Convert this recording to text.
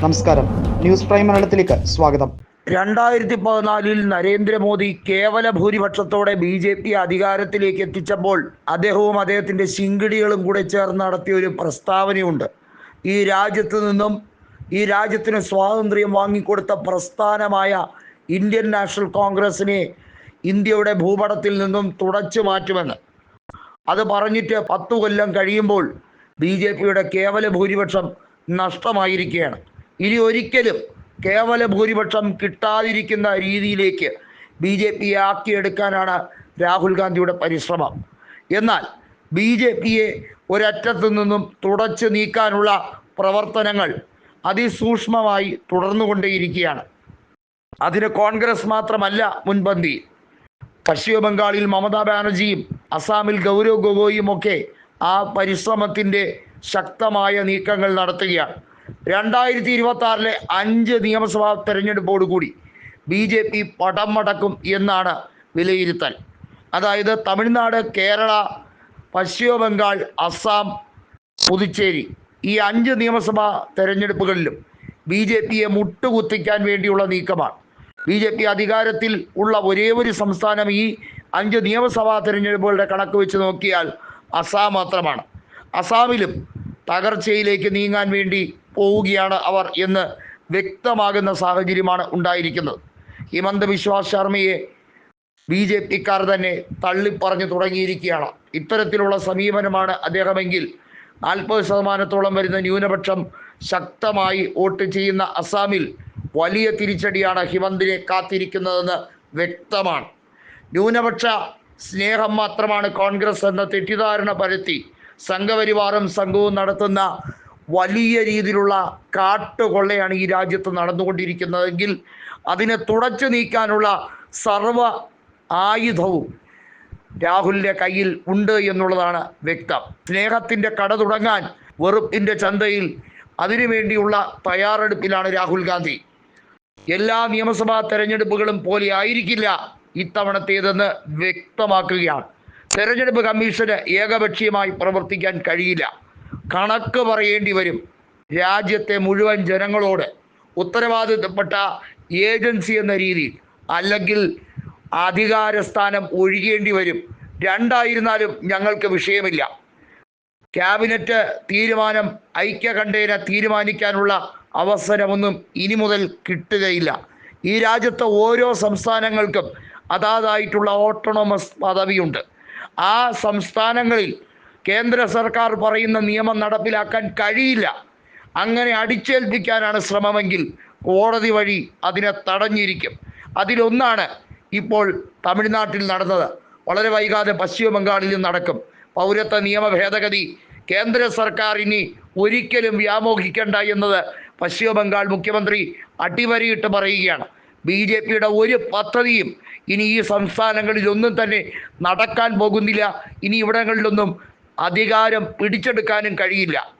നമസ്കാരം. News prime മലയാളത്തിലേക്ക് സ്വാഗതം. രണ്ടായിരത്തി പതിനാലിൽ നരേന്ദ്രമോദി കേവല ഭൂരിപക്ഷത്തോടെ ബി ജെ പി അധികാരത്തിലേക്ക് എത്തിച്ചപ്പോൾ അദ്ദേഹവും അദ്ദേഹത്തിന്റെ ശിങ്കിടികളും കൂടെ ചേർന്ന് നടത്തിയ ഒരു പ്രസ്താവനയുണ്ട്. ഈ രാജ്യത്ത് നിന്നും ഈ രാജ്യത്തിന് സ്വാതന്ത്ര്യം വാങ്ങിക്കൊടുത്ത പ്രസ്ഥാനമായ ഇന്ത്യൻ നാഷണൽ കോൺഗ്രസിനെ ഇന്ത്യയുടെ ഭൂപടത്തിൽ നിന്നും തുടച്ചു മാറ്റുമെന്ന്. അത് പറഞ്ഞിട്ട് പത്തു കൊല്ലം കഴിയുമ്പോൾ ബി ജെ പിയുടെ കേവല ഭൂരിപക്ഷം നഷ്ടമായിരിക്കുകയാണ്. ഇനി ഒരിക്കലും കേവല ഭൂരിപക്ഷം കിട്ടാതിരിക്കുന്ന രീതിയിലേക്ക് ബി ജെ പിയെ ആക്കിയെടുക്കാനാണ് രാഹുൽ ഗാന്ധിയുടെ പരിശ്രമം. എന്നാൽ ബി ജെ പിയെ ഒരറ്റത്തു നിന്നും തുടച്ചു നീക്കാനുള്ള പ്രവർത്തനങ്ങൾ അതിസൂക്ഷ്മമായി തുടർന്നുകൊണ്ടേയിരിക്കുകയാണ്. അതിന് കോൺഗ്രസ് മാത്രമല്ല മുൻപന്തി. പശ്ചിമ ബംഗാളിൽ മമതാ ബാനർജിയും അസാമിൽ ഗൗരവ് ഗൊഗോയും ഒക്കെ ആ പരിശ്രമത്തിന്റെ ശക്തമായ നീക്കങ്ങൾ നടത്തുകയാണ്. രണ്ടായിരത്തി ഇരുപത്തി ആറിലെ അഞ്ച് നിയമസഭാ തെരഞ്ഞെടുപ്പോടുകൂടി ബി ജെ പി പടം മടക്കും എന്നാണ് വിലയിരുത്തൽ. അതായത് തമിഴ്നാട് കേരള പശ്ചിമ ബംഗാൾ അസാം പുതുച്ചേരി ഈ അഞ്ച് നിയമസഭാ തെരഞ്ഞെടുപ്പുകളിലും ബി ജെ പിയെ മുട്ടുകുത്തിക്കാൻ വേണ്ടിയുള്ള നീക്കമാണ്. ബി ജെ പി അധികാരത്തിൽ ഉള്ള ഒരേ ഒരു സംസ്ഥാനം ഈ അഞ്ച് നിയമസഭാ തെരഞ്ഞെടുപ്പുകളുടെ കണക്ക് വെച്ച് നോക്കിയാൽ അസാം മാത്രമാണ്. അസാമിലും തകർച്ചയിലേക്ക് നീങ്ങാൻ വേണ്ടി പോവുകയാണ് അവർ എന്ന് വ്യക്തമാകുന്ന സാഹചര്യമാണ് ഉണ്ടായിരിക്കുന്നത്. ഹിമന്ത വിശ്വാസ് ശർമ്മയെ ബി ജെ പിക്കാർ തന്നെ തള്ളിപ്പറഞ്ഞു തുടങ്ങിയിരിക്കുകയാണ്. ഇത്തരത്തിലുള്ള സമീപനമാണ് അദ്ദേഹമെങ്കിൽ നാൽപ്പത് ശതമാനത്തോളം വരുന്ന ന്യൂനപക്ഷം ശക്തമായി വോട്ട് ചെയ്യുന്ന അസാമിൽ വലിയ തിരിച്ചടിയാണ് ഹിമന്തിനെ കാത്തിരിക്കുന്നതെന്ന് വ്യക്തമാണ്. ന്യൂനപക്ഷ സ്നേഹം മാത്രമാണ് കോൺഗ്രസ് എന്ന തെറ്റിദ്ധാരണ പരത്തി സംഘപരിവാറും സംഘവും നടത്തുന്ന വലിയ രീതിയിലുള്ള കാട്ടുകൊള്ളയാണ് ഈ രാജ്യത്ത് നടന്നുകൊണ്ടിരിക്കുന്നതെങ്കിൽ അതിനെ തുടച്ചു നീക്കാനുള്ള സർവ ആയുധവും രാഹുലിന്റെ കയ്യിൽ ഉണ്ട് എന്നുള്ളതാണ് വ്യക്തം. സ്നേഹത്തിന്റെ കട തുടങ്ങാൻ വെറുപ്പിന്റെ ചന്തയിൽ അതിനുവേണ്ടിയുള്ള തയ്യാറെടുപ്പിലാണ് രാഹുൽ ഗാന്ധി. എല്ലാ നിയമസഭാ തെരഞ്ഞെടുപ്പുകളും പോലെ ആയിരിക്കില്ല ഇത്തവണത്തേതെന്ന് വ്യക്തമാക്കുകയാണ്. തെരഞ്ഞെടുപ്പ് കമ്മീഷന് ഏകപക്ഷീയമായി പ്രവർത്തിക്കാൻ കഴിയില്ല. കണക്ക് പറയേണ്ടി വരും. രാജ്യത്തെ മുഴുവൻ ജനങ്ങളോട് ഉത്തരവാദിത്തപ്പെട്ട ഏജൻസി എന്ന രീതിയിൽ അല്ലെങ്കിൽ അധികാരസ്ഥാനം ഒഴിയേണ്ടി വരും. രണ്ടായിരുന്നാലും ഞങ്ങൾക്ക് വിഷയമില്ല. ക്യാബിനറ്റ് തീരുമാനം ഐക്യകണ്ഠേന തീരുമാനിക്കാനുള്ള അവസരമൊന്നും ഇനി മുതൽ കിട്ടുകയില്ല. ഈ രാജ്യത്തെ ഓരോ സംസ്ഥാനങ്ങൾക്കും അതാതായിട്ടുള്ള ഓട്ടോണമസ് പദവിയുണ്ട്. ആ സംസ്ഥാനങ്ങളിൽ കേന്ദ്ര സർക്കാർ പറയുന്ന നിയമം നടപ്പിലാക്കാൻ കഴിയില്ല. അങ്ങനെ അടിച്ചേൽപ്പിക്കാനാണ് ശ്രമമെങ്കിൽ കോടതി വഴി അതിനെ തടഞ്ഞിരിക്കും. അതിലൊന്നാണ് ഇപ്പോൾ തമിഴ്നാട്ടിൽ നടന്നത്. വളരെ വൈകാതെ പശ്ചിമ ബംഗാളിലും നടക്കും. പൗരത്വ നിയമ ഭേദഗതി കേന്ദ്ര സർക്കാർ ഇനി ഒരിക്കലും വ്യാമോഹിക്കേണ്ട എന്നത് പശ്ചിമ ബംഗാൾ മുഖ്യമന്ത്രി അടിവരയിട്ട് പറയുകയാണ്. ബി ജെ പിയുടെ ഒരു പദ്ധതിയും ഇനി ഈ സംസ്ഥാനങ്ങളിലൊന്നും തന്നെ നടക്കാൻ പോകുന്നില്ല. ഇനി ഇവിടങ്ങളിലൊന്നും അധികാരം പിടിച്ചെടുക്കാനും കഴിയില്ല.